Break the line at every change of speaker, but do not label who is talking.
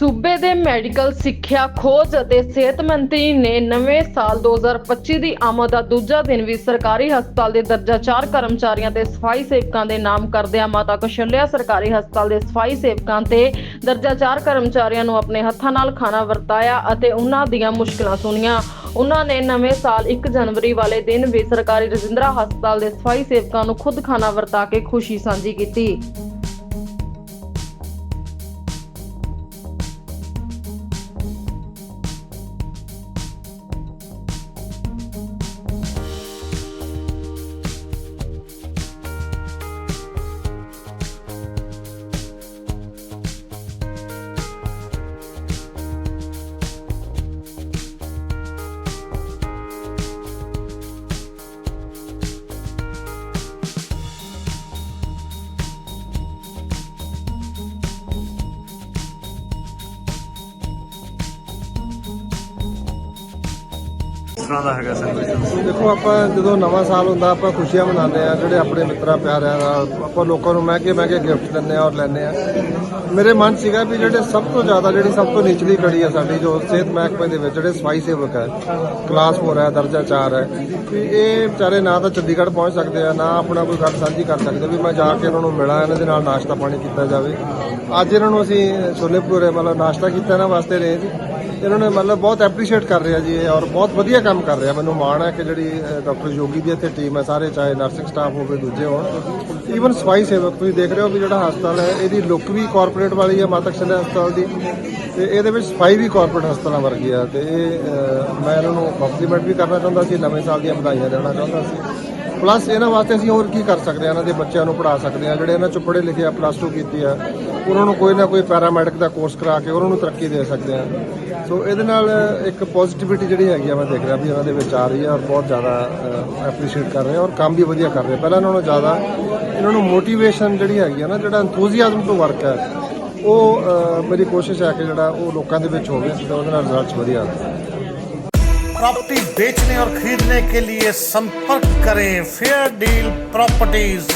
ਸੂਬੇ ਦੇ ਮੈਡੀਕਲ ਸਿੱਖਿਆ ਖੋਜ ਅਤੇ ਸਿਹਤ ਮੰਤਰੀ ਨੇ ਨਵੇਂ ਸਾਲ 2025 ਦੀ ਆਮਦ ਦਾ ਦੂਜਾ ਦਿਨ ਵੀ ਸਰਕਾਰੀ ਹਸਪਤਾਲ ਦੇ ਦਰਜਾ 4 ਕਰਮਚਾਰੀਆਂ ਤੇ ਸਫ਼ਾਈ ਸੇਵਕਾਂ ਦੇ ਨਾਮ ਕਰਦਿਆਂ ਮਾਤਾ ਕੁਸ਼ਲਿਆ ਸਰਕਾਰੀ ਹਸਪਤਾਲ ਦੇ ਸਫ਼ਾਈ ਸੇਵਕਾਂ ਤੇ ਦਰਜਾ 4 ਕਰਮਚਾਰੀਆਂ ਨੂੰ ਆਪਣੇ ਹੱਥਾਂ ਨਾਲ ਖਾਣਾ ਵਰਤਾਇਆ ਅਤੇ ਉਹਨਾਂ ਦੀਆਂ ਮੁਸ਼ਕਲਾਂ ਸੁਣੀਆਂ। ਉਹਨਾਂ ਨੇ ਨਵੇਂ ਸਾਲ 1 ਜਨਵਰੀ ਵਾਲੇ ਦਿਨ ਵੀ ਸਰਕਾਰੀ ਰਜਿੰਦਰਾ ਹਸਪਤਾਲ ਦੇ ਸਫ਼ਾਈ ਸੇਵਕਾਂ ਨੂੰ ਖੁਦ ਖਾਣਾ ਵਰਤਾ ਕੇ ਖੁਸ਼ੀ ਸਾਂਝੀ ਕੀਤੀ।
ਤਰ੍ਹਾਂ ਦਾ ਹੈਗਾ ਸੈਲੀਬ੍ਰੇਸ਼ਨ
ਦੇਖੋ, ਆਪਾਂ ਜਦੋਂ ਨਵਾਂ ਸਾਲ ਹੁੰਦਾ, ਆਪਾਂ ਖੁਸ਼ੀਆਂ ਮਨਾਉਂਦੇ ਆ ਜਿਹੜੇ ਆਪਣੇ ਮਿੱਤਰਾਂ, ਪਿਆਰਿਆਂ ਨਾਲ ਆਪਾਂ ਲੋਕਾਂ ਨੂੰ ਮਹਿੰਗੇ ਮਹਿੰਗੇ ਗਿਫਟ ਦਿੰਦੇ ਆ ਔਰ ਲੈਂਦੇ ਆ ਮੇਰੇ ਮਨ ਸੀਗਾ ਵੀ ਜਿਹੜੇ ਸਭ ਤੋਂ ਜ਼ਿਆਦਾ, ਜਿਹੜੀ ਸਭ ਤੋਂ ਨਿਚਲੀ ਕੜੀ ਆ ਸਾਡੀ, ਜੋ ਸਿਹਤ ਮਹਿਕਮੇ ਦੇ ਵਿੱਚ ਜਿਹੜੇ ਸਫ਼ਾਈ ਸੇਵਕ ਹੈ ਕਲਾਸ 4 ਹੈ, ਦਰਜਾ 4 ਹੈ, ਵੀ ਇਹ ਵਿਚਾਰੇ ਨਾ ਤਾਂ ਚੰਡੀਗੜ੍ਹ ਪਹੁੰਚ ਸਕਦੇ ਆ, ਨਾ ਆਪਣਾ ਕੋਈ ਗੱਲ ਸਾਂਝੀ ਕਰ ਸਕਦੇ, ਵੀ ਮੈਂ ਜਾ ਕੇ ਇਹਨਾਂ ਨੂੰ ਮਿਲਾਂ, ਇਹਨਾਂ ਦੇ ਨਾਲ ਨਾਸ਼ਤਾ ਪਾਣੀ ਕੀਤਾ ਜਾਵੇ। ਅੱਜ ਇਹਨਾਂ ਨੂੰ ਅਸੀਂ ਛੋਲੇ ਭਟੂਰੇ ਮਤਲਬ ਨਾਸ਼ਤਾ ਕੀਤਾ ਇਹਨਾਂ ਵਾਸਤੇ ਰੇਂਜ ਇਹਨਾਂ ਨੇ ਮਤਲਬ ਬਹੁਤ ਐਪਰੀਸ਼ੀਏਟ ਕਰ ਰਿਹਾ ਜੀ ਔਰ ਬਹੁਤ ਵਧੀਆ ਕੰਮ ਕਰ ਰਿਹਾ। ਮੈਨੂੰ ਮਾਣ ਹੈ ਕਿ ਜਿਹੜੀ ਡਾਕਟਰ ਯੋਗੀ ਦੀ ਇੱਥੇ ਟੀਮ ਹੈ ਸਾਰੇ, ਚਾਹੇ ਨਰਸਿੰਗ ਸਟਾਫ ਹੋਵੇ, ਦੂਜੇ ਹੋਣ। ਈਵਨ ਸਫ਼ਾਈ ਸੇਵਕ ਤੁਸੀਂ ਦੇਖ ਰਹੇ ਹੋ ਵੀ ਜਿਹੜਾ ਹਸਪਤਾਲ ਹੈ, ਇਹਦੀ ਲੁੱਕ ਵੀ ਕਾਰਪੋਰੇਟ ਵਾਲੀ ਹੈ, ਮਾਤਾ ਕਸ਼ਲੇ ਹਸਪਤਾਲ ਦੀ। ਤੇ ਇਹਦੇ ਵਿੱਚ ਸਫ਼ਾਈ ਵੀ ਕਾਰਪੋਰੇਟ ਹਸਪਤਾਲਾਂ ਵਰਗੀ ਆ। ਤੇ ਇਹ ਮੈਂ ਇਹਨਾਂ ਨੂੰ ਕੰਪਲੀਮੈਂਟ ਵੀ ਕਰਨਾ ਚਾਹੁੰਦਾ ਸੀ, ਨਵੇਂ ਸਾਲ ਦੀਆਂ ਵਧਾਈਆਂ ਦੇਣਾ ਚਾਹੁੰਦਾ ਸੀ। ਪਲੱਸ ਇਹਨਾਂ ਵਾਸਤੇ ਅਸੀਂ ਹੋਰ ਕੀ ਕਰ ਸਕਦੇ ਹਾਂ ਇਹਨਾਂ ਦੇ ਬੱਚਿਆਂ ਨੂੰ ਪੜ੍ਹਾ ਸਕਦੇ ਹਾਂ ਜਿਹੜੇ ਇਹਨਾਂ ਚੋਂ ਪੜ੍ਹੇ ਲਿਖੇ ਆ ਪਲੱਸ 2 ਕੀਤੀ ਆ, ਉਹਨਾਂ ਨੂੰ ਕੋਈ ਨਾ ਕੋਈ ਪੈਰਾਮੈਡਿਕ ਦਾ ਕੋਰਸ ਕਰਾ ਕੇ ਉਹਨਾਂ ਨੂੰ ਤਰੱਕੀ ਦੇ ਸਕਦੇ ਹਾਂ ਸੋ ਇਹਦੇ ਨਾਲ ਇੱਕ ਪੋਜ਼ਿਟਿਵਿਟੀ ਜਿਹੜੀ ਹੈਗੀ ਆ ਮੈਂ ਦੇਖ ਰਿਹਾ ਵੀ ਇਹਨਾਂ ਦੇ ਵਿੱਚ ਆ ਰਹੀ ਹੈ ਔਰ ਬਹੁਤ ਜ਼ਿਆਦਾ ਐਪਰੀਸ਼ੀਏਟ ਕਰ ਰਹੇ ਆ ਔਰ ਕੰਮ ਵੀ ਵਧੀਆ ਕਰ ਰਹੇ ਆ। ਪਹਿਲਾਂ ਨਾਲੋਂ ਜ਼ਿਆਦਾ ਇਹਨਾਂ ਨੂੰ ਮੋਟੀਵੇਸ਼ਨ ਜਿਹੜੀ ਹੈਗੀ ਆ ਨਾ ਜਿਹੜਾ ਐਨਥੂਸੀਆਜ਼ਮ ਤੋਂ ਵਰਕ ਹੈ ਉਹ ਅਹ, ਮੇਰੀ ਕੋਸ਼ਿਸ਼ ਹੈ ਕਿ ਜਿਹੜਾ ਉਹ ਲੋਕਾਂ ਦੇ ਵਿੱਚ ਹੋਵੇ ਤੇ ਉਹਦੇ ਨਾਲ ਰਿਜ਼ਲਟਸ ਵਧੀਆ ਆਉਣ
प्रॉपर्टी बेचने और खरीदने के लिए संपर्क करें फेयर डील प्रॉपर्टीज